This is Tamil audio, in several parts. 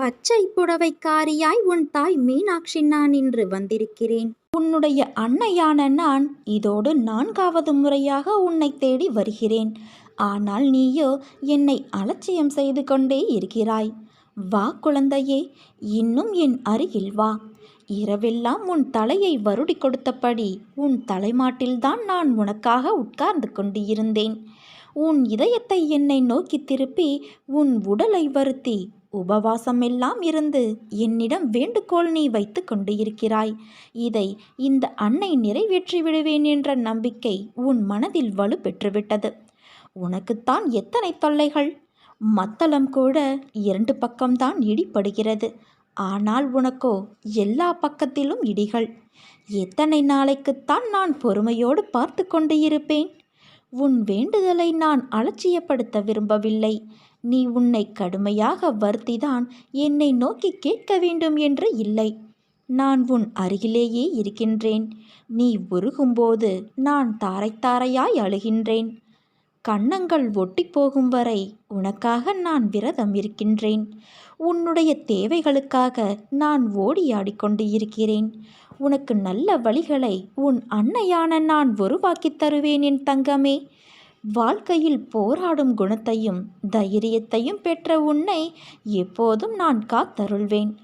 பச்சை புடவைக்காரியாய் உன் தாய் மீனாட்சி நான் இன்று வந்திருக்கிறேன். உன்னுடைய அன்னையான நான் இதோடு நான்காவது முறையாக உன்னை தேடி வருகிறேன். ஆனால் நீயோ என்னை அலட்சியம் செய்து கொண்டே இருக்கிறாய். வா குழந்தையே இன்னும் என் அருகில் வா. இரவெல்லாம் உன் தலையை வருடி கொடுத்தபடி உன் தலைமாட்டில்தான் நான் உனக்காக உட்கார்ந்து கொண்டு இருந்தேன் உன் இதயத்தை என்னை நோக்கி திருப்பி உன் உடலை வருத்தி உபவாசமெல்லாம் இருந்து என்னிடம் வேண்டுகோள் நீ வைத்து கொண்டு இருக்கிறாய். இதை இந்த அன்னை நிறைவேற்றி விடுவேன் என்ற நம்பிக்கை உன் மனதில் வலு பெற்றுவிட்டது. உனக்குத்தான் எத்தனை தொல்லைகள்? மத்தளம் கூட இரண்டு பக்கம்தான் இடிப்படுகிறது ஆனால் உனக்கோ எல்லா பக்கத்திலும் இடிகள். எத்தனை நாளைக்குத்தான் நான் பொறுமையோடு பார்த்து கொண்டு இருப்பேன்? உன் வேண்டுதலை நான் அலட்சியப்படுத்த விரும்பவில்லை. நீ உன்னை கடுமையாக வருத்திதான் என்னை நோக்கி கேட்க வேண்டும் என்று இல்லை. நான் உன் அருகிலேயே இருக்கின்றேன். நீ உருகும்போது நான் தாரை தாரையாய் அழுகின்றேன். கன்னங்கள் ஒட்டி போகும் வரை உனக்காக நான் விரதம் இருக்கின்றேன். உன்னுடைய தேவைகளுக்காக நான் ஓடி ஆடிக்கொண்டு இருக்கிறேன். உனக்கு நல்ல வழிகளை உன் அன்னையான நான் உருவாக்கித் தருவேன் என் தங்கமே. வாழ்க்கையில் போராடும் குணத்தையும் தைரியத்தையும் பெற்ற உன்னை எப்போதும் நான் காத்தருள்வேன்.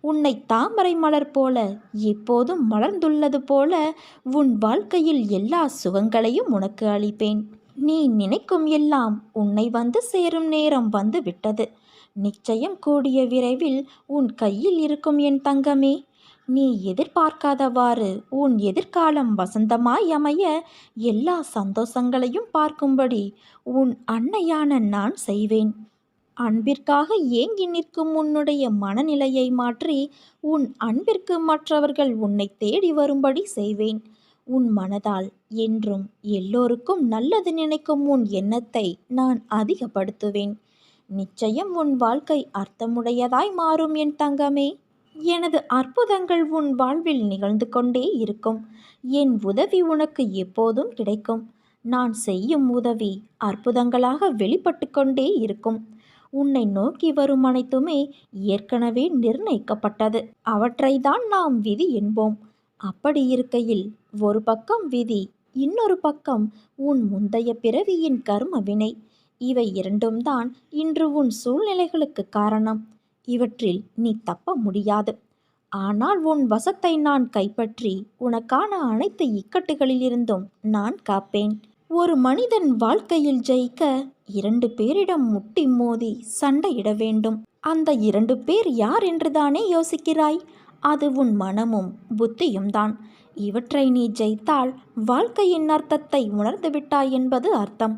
உன்னை தாமரை மலர் போல எப்போதும் மலர்ந்துள்ளது போல உன் வாழ்க்கையில் எல்லா சுகங்களையும் உனக்கு அளிப்பேன். நீ நினைக்கும் எல்லாம் உன்னை வந்து சேரும் நேரம் வந்து விட்டது நிச்சயம் கூடிய விரைவில் உன் கையில் இருக்கும் என் தங்கமே. நீ எதிர்பார்க்காதவாறு உன் எதிர்காலம் வசந்தமாய் அமைய எல்லா சந்தோஷங்களையும் பார்க்கும்படி உன் அன்னையான நான் செய்வேன். அன்பிற்காக ஏங்கி நிற்கும் உன்னுடைய மனநிலையை மாற்றி உன் அன்பிற்கு மற்றவர்கள் உன்னை தேடி வரும்படி செய்வேன். உன் மனதால் என்றும் எல்லோருக்கும் நல்லது நினைக்கும் உன் எண்ணத்தை நான் அதிகப்படுத்துவேன். நிச்சயம் உன் வாழ்க்கை அர்த்தமுடையதாய் மாறும் என் தங்கமே. எனது அற்புதங்கள் உன் வாழ்வில் நிகழ்ந்து கொண்டே இருக்கும். என் உதவி உனக்கு எப்போதும் கிடைக்கும். நான் செய்யும் உதவி அற்புதங்களாக வெளிப்பட்டு கொண்டே இருக்கும். உன்னை நோக்கி வரும் அனைத்துமே ஏற்கனவே நிர்ணயிக்கப்பட்டது. அவற்றைதான் நாம் விதி என்போம். அப்படி இருக்கையில் ஒரு பக்கம் விதி இன்னொரு பக்கம் உன் முந்தைய பிறவியின் கர்ம வினை. இவை இரண்டும் தான் இன்று உன் சூழ்நிலைகளுக்கு காரணம். இவற்றில் நீ தப்ப முடியாது. ஆனால் உன் வசத்தை நான் கைப்பற்றி உனக்கான அனைத்து இக்கட்டுகளிலிருந்தும் நான் காப்பேன். ஒரு மனிதன் வாழ்க்கையில் ஜெயிக்க இரண்டு பேரிடம் முட்டி மோதி சண்டையிட வேண்டும். அந்த இரண்டு பேர் யார் என்றுதானே யோசிக்கிறாய்? அது உன் மனமும் புத்தியும் தான். இவற்றை நீ ஜெயித்தால் வாழ்க்கையின் அர்த்தத்தை உணர்ந்துவிட்டாய் என்பது அர்த்தம்.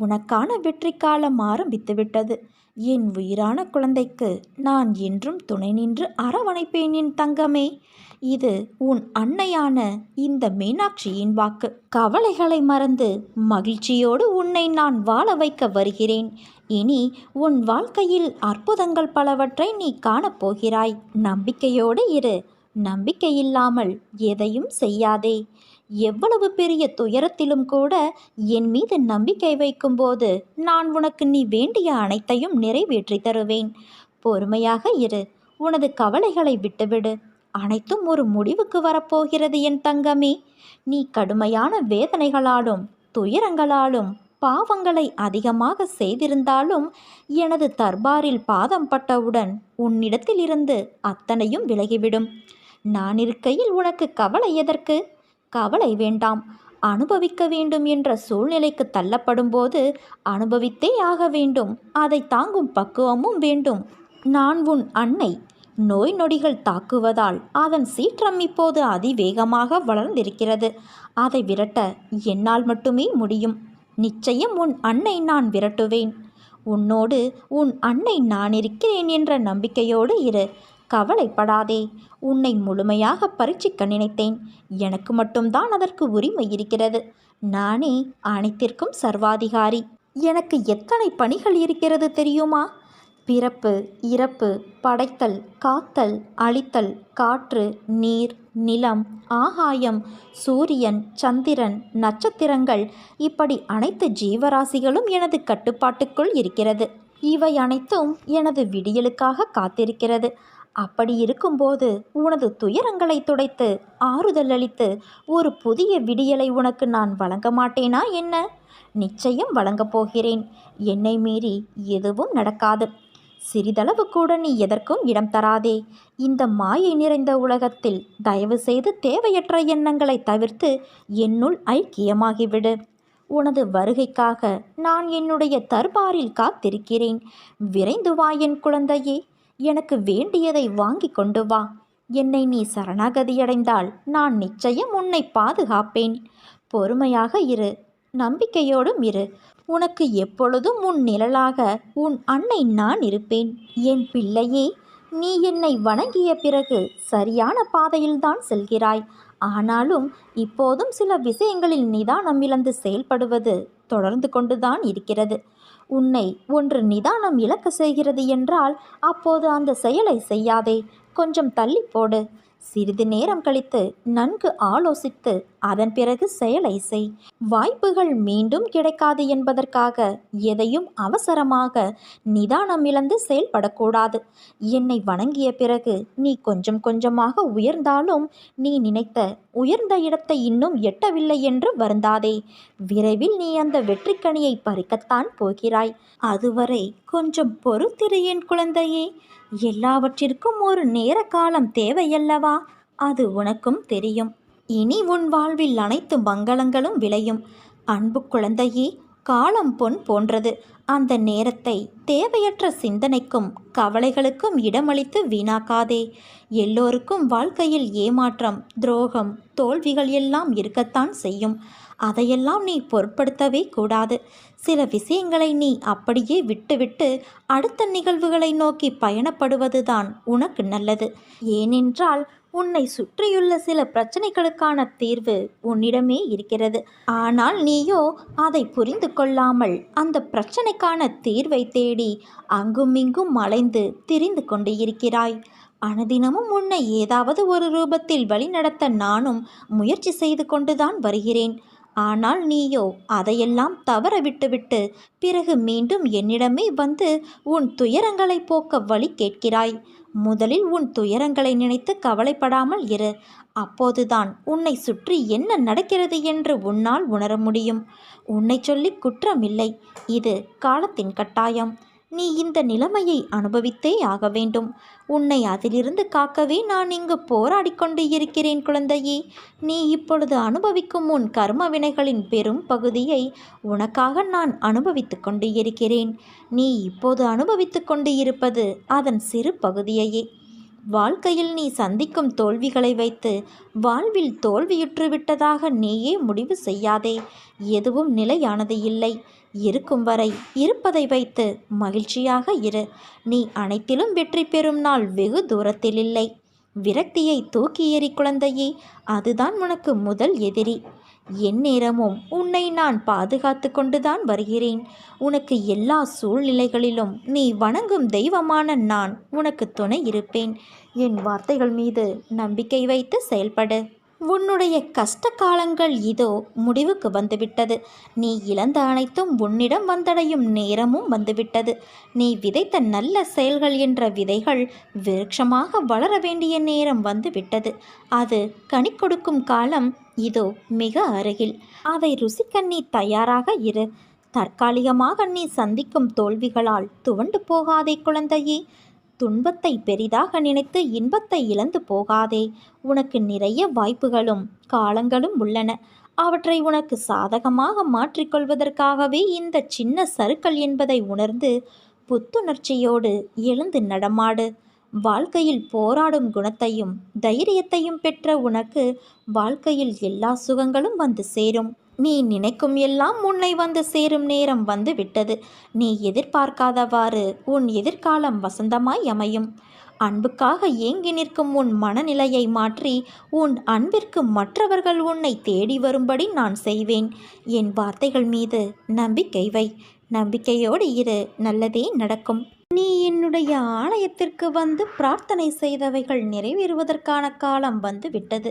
உனக்கான வெற்றி காலம் ஆரம்பித்துவிட்டது. என் உயிரான குழந்தைக்கு நான் என்றும் துணை நின்று அரவணைப்பேன் என் தங்கமே. இது உன் அன்னையான இந்த மீனாட்சியின் வாக்கு. கவலைகளை மறந்து மகிழ்ச்சியோடு உன்னை நான் வாழ வைக்க வருகிறேன். இனி உன் வாழ்க்கையில் அற்புதங்கள் பலவற்றை நீ காணப்போகிறாய் நம்பிக்கையோடு இரு. நம்பிக்கை இல்லாமல் எதையும் செய்யாதே. எவ்வளவு பெரிய துயரத்திலும் கூட என் மீது நம்பிக்கை வைக்கும்போது நான் உனக்கு நீ வேண்டிய அனைத்தையும் நிறைவேற்றி தருவேன். பொறுமையாக இரு. உனது கவலைகளை விட்டுவிடு. அனைத்தும் ஒரு முடிவுக்கு வரப்போகிறது என் தங்கமே. நீ கடுமையான வேதனைகளாலும் துயரங்களாலும் பாவங்களை அதிகமாக செய்திருந்தாலும் எனது தர்பாரில் பாதம் பட்டவுடன் உன்னிடத்திலிருந்து அத்தனையும் விலகிவிடும். நான் இருக்கையில் உனக்கு கவலை எதற்கு? கவலை வேண்டாம். அனுபவிக்க வேண்டும் என்ற சூழ்நிலைக்கு தள்ளப்படும் போது அனுபவித்தே ஆக வேண்டும். அதை தாங்கும் பக்குவமும் வேண்டும். நான் உன் அன்னை. நோய் நொடிகள் தாக்குவதால் அதன் சீற்றம் இப்போது அதிவேகமாக வளர்ந்திருக்கிறது. அதை விரட்ட என்னால் மட்டுமே முடியும். நிச்சயம் உன் அன்னை நான் விரட்டுவேன். உன்னோடு உன் அன்னை நான் இருக்கிறேன் என்ற நம்பிக்கையோடு இரு. கவலைப்படாதே. உன்னை முழுமையாக பரீட்சிக்க நினைத்தேன். எனக்கு மட்டும்தான் அதற்கு உரிமை இருக்கிறது. நானே அனைத்திற்கும் சர்வாதிகாரி. எனக்கு எத்தனை பணிகள் இருக்கிறது தெரியுமா? பிறப்பு இறப்பு படைத்தல் காத்தல் அழித்தல் காற்று நீர் நிலம் ஆகாயம் சூரியன் சந்திரன் நட்சத்திரங்கள் இப்படி அனைத்து ஜீவராசிகளும் எனது கட்டுப்பாட்டுக்குள் இருக்கிறது. இவை அனைத்தும் எனது விடியலுக்காக காத்திருக்கிறது. அப்படி இருக்கும்போது உனது துயரங்களை துடைத்து ஆறுதல் அளித்து ஒரு புதிய விடியலை உனக்கு நான் வழங்க மாட்டேனா என்ன? நிச்சயம் வழங்கப் போகிறேன். என்னை மீறி எதுவும் நடக்காது. சிறிதளவு கூட நீ எதற்கும் இடம் தராதே. இந்த மாயை நிறைந்த உலகத்தில் தயவு செய்து தேவையற்ற எண்ணங்களை தவிர்த்து என்னுள் ஐக்கியமாகிவிடு. உனது வருகைக்காக நான் என்னுடைய தர்பாரில் காத்திருக்கிறேன். விரைந்து வா என் குழந்தையே. எனக்கு வேண்டியதை வாங்கி கொண்டு வா. என்னை நீ சரணாகதியடைந்தால் நான் நிச்சயம் உன்னை பாதுகாப்பேன். பொறுமையாக இரு. நம்பிக்கையோடும் இரு. உனக்கு எப்பொழுதும் உன் நிழலாக உன் அன்னை நான் இருப்பேன். என் பிள்ளையே நீ என்னை வணங்கிய பிறகு சரியான பாதையில்தான் செல்கிறாய். ஆனாலும் இப்போதும் சில விஷயங்களில் நிதானம் இழந்து செயல்படுவது தொடர்ந்து கொண்டுதான் இருக்கிறது. உன்னை ஒன்று நிதானம் இழக்க செய்கிறது என்றால் அப்போது அந்த செயலை செய்யாதே. கொஞ்சம் தள்ளி போடு சிறிது நேரம் கழித்து நன்கு ஆலோசித்து அதன் பிறகு செயலை செய் வாய்ப்புகள் மீண்டும் கிடைக்காது என்பதற்காக எதையும் அவசரமாக நிதானம் இழந்து செயல்படக்கூடாது. என்னை வணங்கிய பிறகு நீ கொஞ்சம் கொஞ்சமாக உயர்ந்தாலும் நீ நினைத்த உயர்ந்த இடத்தை இன்னும் எட்டவில்லை என்று வருந்தாதே. விரைவில் நீ அந்த வெற்றிக்கனியை பறிக்கத்தான் போகிறாய். அதுவரை கொஞ்சம் பொறுத்திரு என் குழந்தையே. எல்லாவற்றிற்கும் ஒரு நேர காலம் தேவையல்லவா? அது உனக்கும் தெரியும். இனி உன் வாழ்வில் அனைத்து மங்களங்களும் விளையும். அன்பு குழந்தையே காலம் பொன் போன்றது. அந்த நேரத்தை தேவையற்ற சிந்தனைக்கும் கவலைகளுக்கும் இடமளித்து வீணாக்காதே. எல்லோருக்கும் வாழ்க்கையில் ஏமாற்றம் துரோகம் தோல்விகள் எல்லாம் இருக்கத்தான் செய்யும். அதையெல்லாம் நீ பொருட்படுத்தவே கூடாது. சில விஷயங்களை நீ அப்படியே விட்டுவிட்டு அடுத்த நிகழ்வுகளை நோக்கி பயணப்படுவதுதான் உனக்கு நல்லது. ஏனென்றால் உன்னை சுற்றியுள்ள சில பிரச்சனைகளுக்கான தீர்வு உன்னிடமே இருக்கிறது. ஆனால் நீயோ அதை புரிந்து கொள்ளாமல் அந்த பிரச்சனைக்கான தீர்வை தேடி அங்குமிங்கும் அலைந்து திரிந்து கொண்டு இருக்கிறாய். அனுதினமும் உன்னை ஏதாவது ஒரு ரூபத்தில் வழிநடத்த நானும் முயற்சி செய்து கொண்டுதான் வருகிறேன். ஆனால் நீயோ அதையெல்லாம் தவற விட்டுவிட்டு பிறகு மீண்டும் என்னிடமே வந்து உன் துயரங்களை போக்க வழி கேட்கிறாய். முதலில் உன் துயரங்களை நினைத்து கவலைப்படாமல் இரு. அப்போதுதான் உன்னை சுற்றி என்ன நடக்கிறது என்று உன்னால் உணர முடியும். உன்னை சொல்லி குற்றமில்லை. இது காலத்தின் கட்டாயம். நீ இந்த நிலைமையை அனுபவித்தே ஆக வேண்டும். உன்னை அதிலிருந்து காக்கவே நான் இங்கு போராடி கொண்டு இருக்கிறேன் குழந்தையே. நீ இப்பொழுது அனுபவிக்கும் உன் கர்ம வினைகளின் பெரும் பகுதியை உனக்காக நான் அனுபவித்து கொண்டு இருக்கிறேன். நீ இப்போது அனுபவித்து கொண்டு இருப்பது அதன் சிறு பகுதியையே. வாழ்க்கையில் நீ சந்திக்கும் தோல்விகளை வைத்து வாழ்வில் தோல்வியுற்று விட்டதாக நீயே முடிவு செய்யாதே. எதுவும் நிலையானது இல்லை. இருக்கும் வரை இருப்பதை வைத்து மகிழ்ச்சியாக இரு. நீ அனைத்திலும் வெற்றி பெறும் நாள் வெகு தூரத்தில் இல்லை விரக்தியை தூக்கி எறி குழந்தையே அதுதான் உனக்கு முதல் எதிரி. எந்நேரமும் உன்னை நான் பாதுகாத்து கொண்டுதான் வருகிறேன். உனக்கு எல்லா சூழ்நிலைகளிலும் நீ வணங்கும் தெய்வமான நான் உனக்கு துணை இருப்பேன். என் வார்த்தைகள் மீது நம்பிக்கை வைத்து செயல்படு. உன்னுடைய கஷ்ட காலங்கள் இதோ முடிவுக்கு வந்துவிட்டது. நீ இழந்த அனைத்தும் உன்னிடம் வந்தடையும் நேரமும் வந்துவிட்டது. நீ விதைத்த நல்ல செயல்கள் என்ற விதைகள் விருட்சமாக வளர வேண்டிய நேரம் வந்துவிட்டது. அது கனி கொடுக்கும் காலம் இதோ மிக அருகில். அதை ருசிக்க நீ தயாராக இரு. தற்காலிகமாக நீ சந்திக்கும் தோல்விகளால் துவண்டு போகாதே குழந்தையே. துன்பத்தை பெரிதாக நினைத்து இன்பத்தை இழந்து போகாதே. உனக்கு நிறைய வாய்ப்புகளும் காலங்களும் உள்ளன. அவற்றை உனக்கு சாதகமாக மாற்றிக்கொள்வதற்காகவே இந்த சின்ன சருக்கள் என்பதை உணர்ந்து புத்துணர்ச்சியோடு எழுந்து நடமாடு. வாழ்க்கையில் போராடும் குணத்தையும் தைரியத்தையும் பெற்ற உனக்கு வாழ்க்கையில் எல்லா சுகங்களும் வந்து சேரும். நீ நினைக்கும் எல்லாம் உன்னை வந்து சேரும் நேரம் வந்து விட்டது. நீ எதிர்பார்க்காதவாறு உன் எதிர்காலம் வசந்தமாய் அமையும். அன்புக்காக ஏங்கி நிற்கும் உன் மனநிலையை மாற்றி உன் அன்பிற்கு மற்றவர்கள் உன்னை தேடி வரும்படி நான் செய்வேன். என் வார்த்தைகள் மீது நம்பிக்கை வை. நம்பிக்கையோடு இரு. நல்லதே நடக்கும். நீ என்னுடைய ஆலயத்திற்கு வந்து பிரார்த்தனை செய்தவைகள் நிறைவேறுவதற்கான காலம் வந்து விட்டது.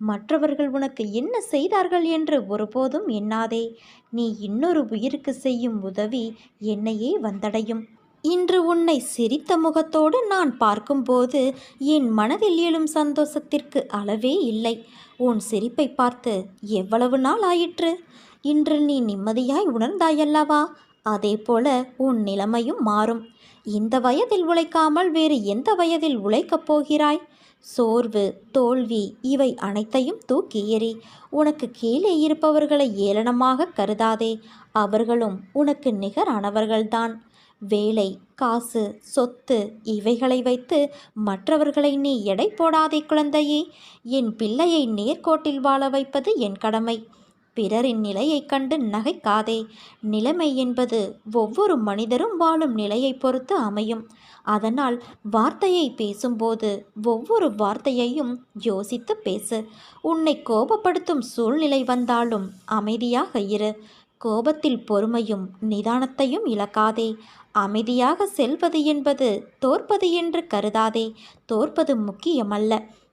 மற்றவர்கள் உனக்கு என்ன செய்தார்கள் என்று ஒருபோதும் எண்ணாதே. நீ இன்னொரு உயிருக்கு செய்யும் உதவி என்னையே வந்தடையும். இன்று உன்னை சிரித்த முகத்தோடு நான் பார்க்கும்போது என் மனதில் எழும் சந்தோஷத்திற்கு அளவே இல்லை. உன் சிரிப்பை பார்த்து எவ்வளவு நாள் ஆயிற்று? இன்று நீ நிம்மதியாய் உணர்ந்தாயல்லவா? அதே போல உன் நிலைமையும் மாறும். இந்த வயதில் உழைக்காமல் வேறு எந்த வயதில் உழைக்கப் போகிறாய்? சோர்வு தோல்வி இவை அனைத்தையும் தூக்கி எறி உனக்கு கீழே இருப்பவர்களை ஏளனமாக கருதாதே அவர்களும் உனக்கு நிகரானவர்கள்தான். வேலை காசு சொத்து இவைகளை வைத்து மற்றவர்களை நீ எடை போடாதே குழந்தையே என் பிள்ளையை நேர்கோட்டில் வாழ வைப்பது என் கடமை. பிறரின் நிலையைக் கண்டு நகைக்காதே நிலைமை என்பது ஒவ்வொரு மனிதரும் வாழும் நிலையை பொறுத்து அமையும். அதனால் வார்த்தையை பேசும்போது ஒவ்வொரு வார்த்தையையும் யோசித்து பேசு. உன்னை கோபப்படுத்தும் சூழ்நிலை வந்தாலும் அமைதியாக இரு. கோபத்தில் பொறுமையும் நிதானத்தையும் இழக்காதே. அமைதியாக செல்வது என்பது தோற்பது என்று கருதாதே. தோற்பது முக்கியமல்ல.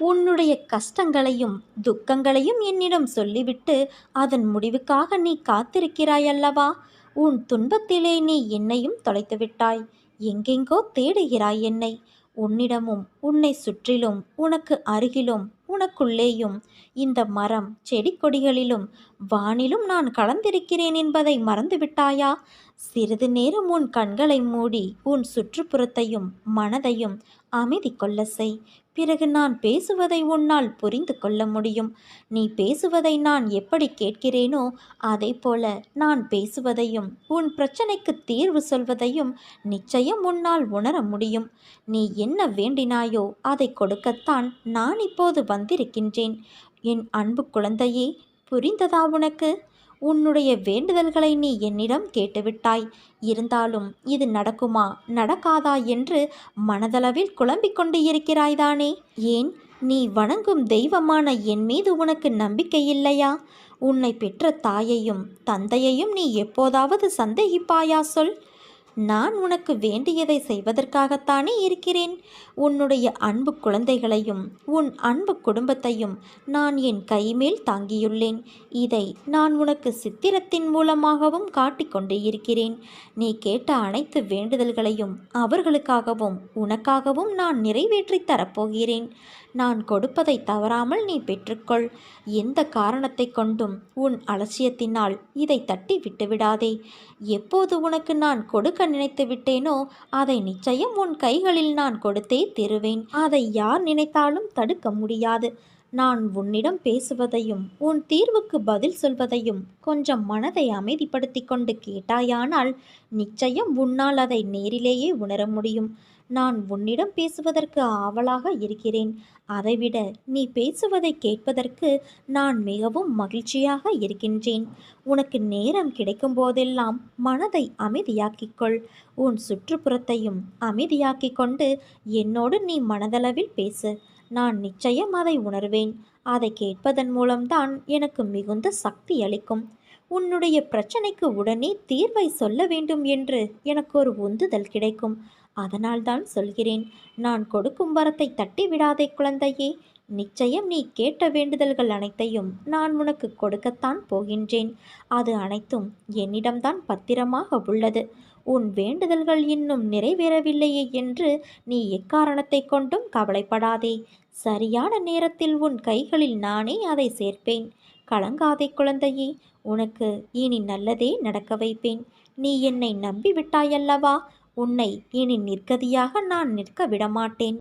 உன்னுடைய கஷ்டங்களையும் துக்கங்களையும் என்னிடம் சொல்லிவிட்டு அதன் முடிவுக்காக நீ காத்திருக்கிறாய் அல்லவா? உன் துன்பத்திலே நீ என்னையும் தொலைத்து விட்டாய். எங்கெங்கோ தேடுகிறாய் என்னை. உன்னிடமும் உன்னை சுற்றிலும் உனக்கு அருகிலும் உனக்குள்ளேயும் இந்த மரம் செடி கொடிகளிலும் வானிலும் நான் கலந்திருக்கிறேன் என்பதை மறந்துவிட்டாயா? சிறிது நேரம் உன் கண்களை மூடி உன் சுற்றுப்புறத்தையும் மனதையும் அமைதி கொள்ள செய். பிறகு நான் பேசுவதை உன்னால் புரிந்து கொள்ள முடியும். நீ பேசுவதை நான் எப்படி கேட்கிறேனோ அதே போல நான் பேசுவதையும் உன் பிரச்சனைக்கு தீர்வு சொல்வதையும் நிச்சயம் உன்னால் உணர முடியும். நீ என்ன வேண்டினாயோ அதை கொடுக்கத்தான் நான் இப்போது வந்திருக்கின்றேன். என் அன்பு குழந்தையே புரிந்ததா உனக்கு? உன்னுடைய வேண்டுதல்களை நீ என்னிடம் கேட்டுவிட்டாய். இருந்தாலும் இது நடக்குமா? நடக்காதா என்று மனதளவில் குழம்பிக் கொண்டு இருக்கிறாய்தானே? ஏன்? நீ வணங்கும் தெய்வமான என் மீது உனக்கு நம்பிக்கை இல்லையா? உன்னை பெற்ற தாயையும் தந்தையையும் நீ எப்போதாவது சந்தேகிப்பாயா சொல். நான் உனக்கு வேண்டியதை செய்வதற்காகத்தானே இருக்கிறேன்? உன்னுடைய அன்பு குழந்தைகளையும் உன் அன்பு குடும்பத்தையும் நான் என் கைமேல் தாங்கியுள்ளேன். இதை நான் உனக்கு சித்திரத்தின் மூலமாகவும் காட்டிக்கொண்டு இருக்கிறேன். நீ கேட்ட அனைத்து வேண்டுதல்களையும் அவர்களுக்காகவும் உனக்காகவும் நான் நிறைவேற்றித் தரப்போகிறேன். நான் கொடுப்பதை தவறாமல் நீ பெற்றுக்கொள். எந்த காரணத்தை கொண்டும் உன் அலட்சியத்தினால் இதை தட்டி விட்டுவிடாதே. எப்போது உனக்கு நான் கொடுக்க நினைத்து விட்டேனோ அதை நிச்சயம் உன் கைகளில் நான் கொடுத்தே தருவேன். அதை யார் நினைத்தாலும் தடுக்க முடியாது. நான் உன்னிடம் பேசுவதையும் உன் தீர்வுக்கு பதில் சொல்வதையும் கொஞ்சம் மனதை அமைதிப்படுத்தி கொண்டு கேட்டாயானால் நிச்சயம் உன்னால் அதை நேரிலேயே உணர முடியும். நான் உன்னிடம் பேசுவதற்கு ஆவலாக இருக்கிறேன். அதைவிட நீ பேசுவதை கேட்பதற்கு நான் மிகவும் மகிழ்ச்சியாக இருக்கின்றேன். உனக்கு நேரம் கிடைக்கும் போதெல்லாம் மனதை அமைதியாக்கிக்கொள். உன் சுற்றுப்புறத்தையும் அமைதியாக்கிக் கொண்டு என்னோடு நீ மனதளவில் பேசு. நான் நிச்சயம் அதை உணர்வேன். அதை கேட்பதன் மூலம்தான் எனக்கு மிகுந்த சக்தி அளிக்கும். உன்னுடைய பிரச்சனைக்கு உடனே தீர்வை சொல்ல வேண்டும் என்று எனக்கு ஒரு உந்துதல் கிடைக்கும். அதனால்தான் சொல்கிறேன் நான் கொடுக்கும் வரத்தை தட்டி விடாதே குழந்தையே. நிச்சயம் நீ கேட்ட வேண்டுதல்கள் அனைத்தையும் நான் உனக்கு கொடுக்கத்தான் போகின்றேன். அது அனைத்தும் என்னிடம்தான் பத்திரமாக உள்ளது. உன் வேண்டுதல்கள் இன்னும் நிறைவேறவில்லையே என்று நீ எக்காரணத்தை கொண்டும் கவலைப்படாதே. சரியான நேரத்தில் உன் கைகளில் நானே அதை சேர்ப்பேன். கலங்காதே குழந்தையே உனக்கு இனி நல்லதே நடக்க வைப்பேன். நீ என்னை நம்பிவிட்டாயல்லவா? உன்னை இனி நிர்கதியாக நான் நிற்க விடமாட்டேன்.